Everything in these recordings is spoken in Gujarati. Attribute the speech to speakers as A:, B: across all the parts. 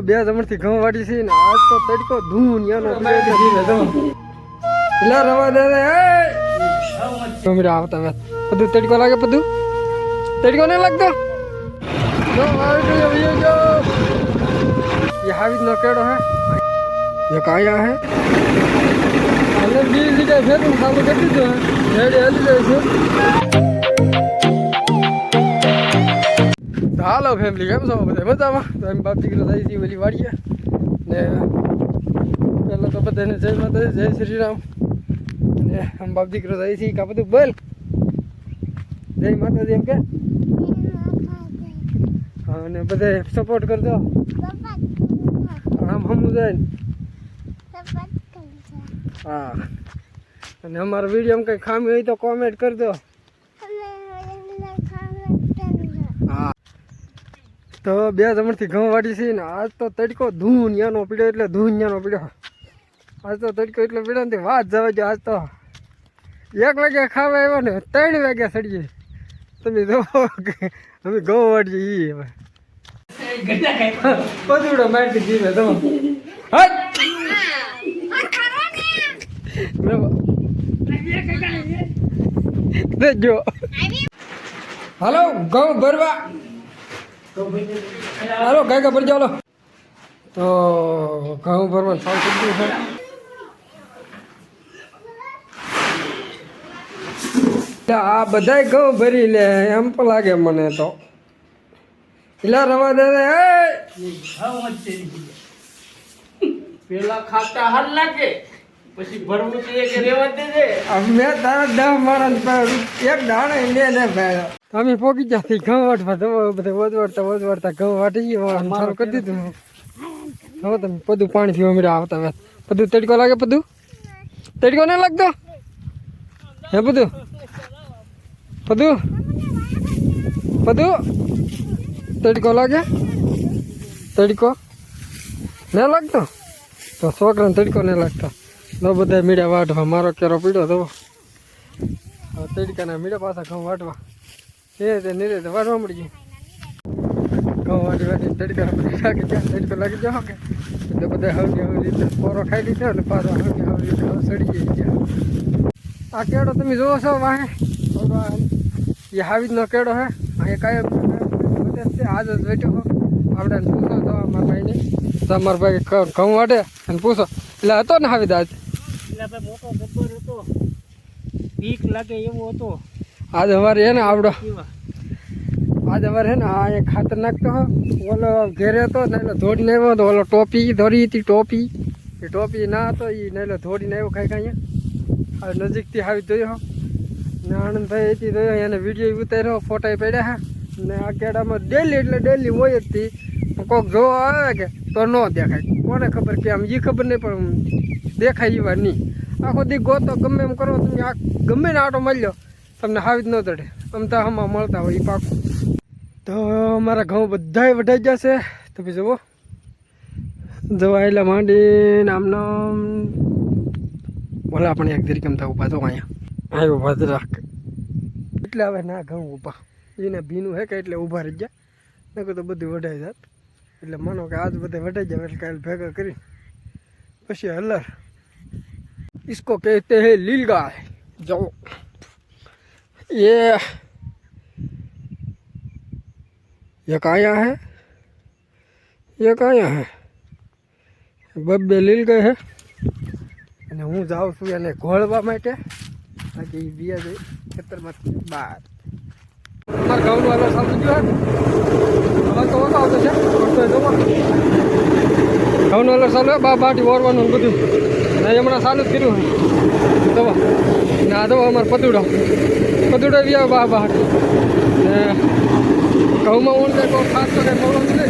A: બે જમણથી ઘઉં વાટી છે ને આજ તો તડકો ધૂન યાનો પેલા રવા દે દે ગમડા આવતા મેં બધું તડકો લાગે બધું તડકો નહીં લાગતો જો આવી ગયો વિયો જો ये हाविज નો કેડો હે ये કાયા હે અને બીજી જગ્યાએ ફેરવું સારું કરી દીધું હે રેડી હાલી જાય છે તો હાલો ફેમિલી કેમ છો? બધા મજામાં? તો એમ બાપ દીકરો થઈ હતી ઓલી વાડીએ. ને પહેલાં તો બધાને જય માતા જય શ્રી રામ ને આમ બાપ દીકરો થઈ છે કા બધું બોલ. જય માતાજી એમ કે? અને બધે સપોર્ટ કરજો. આમ હમું જાય હા. અને અમારા વીડિયો કંઈ ખામી હોય તો કોમેન્ટ કરજો હા તો બે જમણથી ઘઉં વાટી છે ને આજ તો તડકો ધૂન યાનો પીડ્યો એટલે ધૂન યાનો પીડ્યો. આજ તો તડકો એટલો પીડ્યો ને વાત જવા જો આજ તો. એક વાગ્યા ખાવા આવ્યો ને ત્રણ વાગ્યા સડીએ. તમે જો અમે ઘઉં વાટીએ ઈ હવે. પદુડો મારી જીવે તમે હટ! જો. હાલો ઘઉં ભરવા. હાલો ગાયકા ખબર ચાલો તો ઘઉં ભરવાનું સાવ દીધું છે. આ બધાય ઘઉં ભરી લે, એમ પણ લાગે મને તો. એટલે રવા દે
B: પેલા ખાતા હાલ લાગે. પછી
A: તારા દહ મારા એક દાણે લે ને ભાઈ. અમે પોકી જતી ઘઉં વાટવા તો બધા વધવાડતા વધવાડતા ઘઉં વાટી ગયો સારું કરી દીધું હવે તમે બધું પાણી પીવા આવતા વેત બધું તડકો લાગે બધું? તડકો નહીં લાગતો? હે બધું? બધું? બધું? તડકો લાગે? તડકો? નહીં લાગતો? તો છોકરાને તડકો નહીં લાગતો. ન બધા મીડા વાટવા મારો કેરો પીડ્યો તો. હવે તડકાના મીડા પાછા ઘઉં વાટવા એ તે નીરે તો વાટવા મળી ગઈ ઘઉં વાટી વાટી તડકા લાગી ગયા. તડકો લાગી જાઓ કે? એટલે બધા હવની હવે રીતે પોરો ખાઈ લીધો અને પાછા હવની હવે હવે સડી ગયા. આ કેળો તમે જોવો છો વાહે? એ હાવીજનો કેળો હે. અહીંયા કાયમ છે. આજ જ બેઠો હો. આપણે પૂછો તો અમારા ભાઈને. તો ભાઈ ઘઉં વાટે અને પૂછો. એટલે હતો ને હાવીદ આજ?
B: આપણે મોટો ગબ્બર હતો. બીક લાગે એવો હતો.
A: આજ અમારે હે ને આવડો. આજ અમારે હે ને આ એક ખાતર નાખતો હો. ઓલો ઘેરે હતો ને એટલે ધોડીને આવ્યો તો ઓલો ટોપી ધોરી હતી ટોપી. એ ટોપી ના હતો એ ને ધોડીને આવ્યો ખાઈ ખાઈ હવે નજીકથી આવી જોયો ને આનંદભાઈ હતી જોયો એને વીડિયો ઉતાર્યો ફોટા પડ્યા હે. ને આ કેડામાં ડેલી એટલે ડેલી હોય જ હતી કોક જોવા આવે કે તો ન દેખાય. કોને ખબર કે આમ એ ખબર નહીં પણ દેખાય એવા નહીં. આખો દી ગોતો, ગમે એમ કરો તમે આ ગમે ને આટો મળ્યો તમને હાવી જ ન ચડે. આમ તો આમાં મળતા હોય એ પાકું. તો અમારા ઘઉં બધાય વઢાઈ જશે તમે જુઓ. જવા એટલે માંડીને નામ. ભલા પણ એક તરીકે કેમતા ઊભા તો અહીંયા. ઊભા જ રાખ. એટલે હવે ના ઘઉં ઊભા. એને ભીનું હે કે એટલે ઊભા રહી ગયા. નકર તો બધું વઢાઈ જાત. એટલે માનો કે આજ બધે વઢાઈ જાય એટલે કાલે ભેગા કરી પછી હલર. इसको कहते हैं लील गाय जाओ ये ये काया है ये કાયા હે બબ્બે લીલ ગઈ હે અને હું જાઉં છું એને ઘોળવા માટે બાકી એ બીયા જઈ ખેતરમાં બહાર અમારા ગામનું આગળ સાચું ગયો હવે તો ઓછો આવતો છે પડતો જવો ઘઉંનું અલગ ચાલુ બા બાટી ઓરવાનું ને બધું ને હમણાં ચાલુ જ કર્યું દવા. ને આ દવા અમારે પતુડો. પતુડો બી આવે બા બહાર ને ઘઉંમાં ઊંડ કંઈક ખાસ તો કંઈ પ્રોબ્લેમ નથી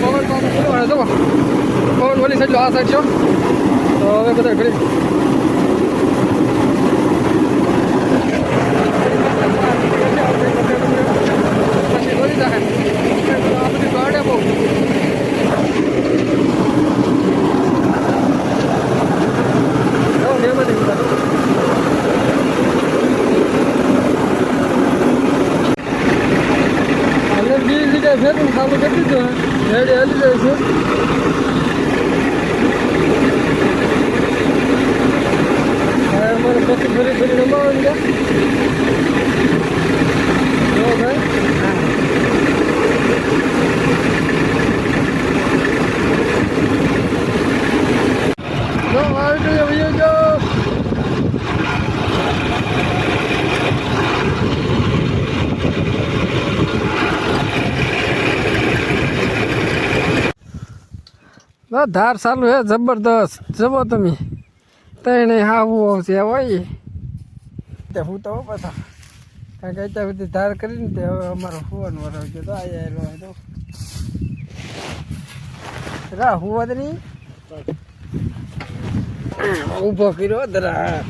A: પવન પવન દવા. પવન વળી સાઈડ આ સાઈડ છો તો હવે બધા ઘડી પછી દોરી જાય આ બધી ગાડે બહુ જાઓ, ને બધી બધા. બીજી જગ્યાએ ફેરવું સારું કરી દીધું રેડી, હાલી જાય છે અમારે પછી ફરી ફરી રમાવાનું છે જો ભાઈ જો વાળું આવી જાઓ ના ધાર ચાલુ હે, જબરદસ્ત. જવો તમે. તેને હાવું આવશે હોય. તે હું તો પાછા. કારણ કે અત્યાર સુધી ધાર કરીને તે હવે અમારો ફોન ગયો તો આયા એલો હોય તો. રા હુવા નહીં ઊભો કર્યો દરા